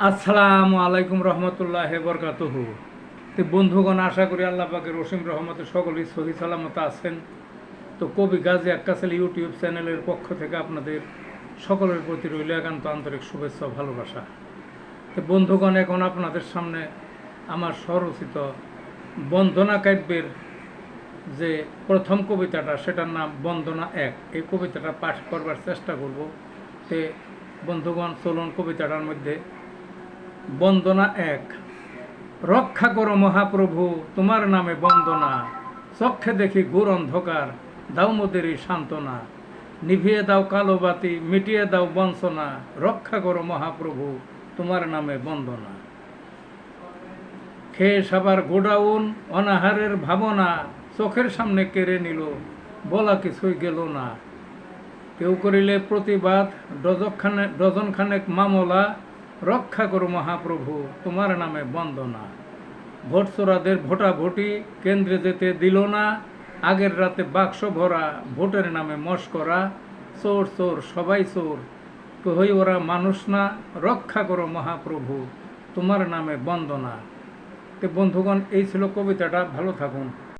আসসালামু আলাইকুম রহমতুল্লাহ বরকাতহু। তো বন্ধুগণ, আশা করি আল্লাহ পাকের রসিম রহমতে সকলেই সহি সালামত আছেন। তো কবি গাজী আক্কাসেল ইউটিউব চ্যানেলের পক্ষ থেকে আপনাদের সকলের প্রতি রইল একান্ত আন্তরিক শুভেচ্ছা ভালোবাসা। তো বন্ধুগণ, এখন আপনাদের সামনে আমার স্বরচিত বন্দনা কাব্যের যে প্রথম কবিতাটা, সেটার নাম বন্দনা এক। এই কবিতাটা পাঠ করবার চেষ্টা করব। তে বন্ধুগণ, চলুন কবিতাটার মধ্যে বন্দনা এক। রক্ষা করো মহাপ্রভু, তোমার নামে বন্দনা। চক্ষে দেখি ঘোর অন্ধকার, দাও মোদের এই সান্ত্বনা। নিভিয়ে দাও কালো বাতি, মিটিয়ে দাও বঞ্চনা। রক্ষা করো মহাপ্রভু, তোমার নামে বন্দনা। খেয়ে সাবার গোডাউন, অনাহারের ভাবনা, চোখের সামনে কেড়ে নিল, বলা কিছুই গেল না। কেউ করিলে প্রতিবাদ ডজনখানেক মামলা রক্ষা করো মহাপ্রভু, তোমার নামে বন্দনা। ভোট চোরাদের ভোটাভুটি কেন্দ্রে যেতে দিল না, আগের রাতে বাক্স ভরা, ভোটের নামে মস্করা চোর চোর, সবাই চোর। কহই ওরা মানুষ না, রক্ষা করো মহাপ্রভু, তোমার নামে বন্দনা। তো বন্ধুগণ, এই ছিল কবিতাটা, ভালো থাকুন।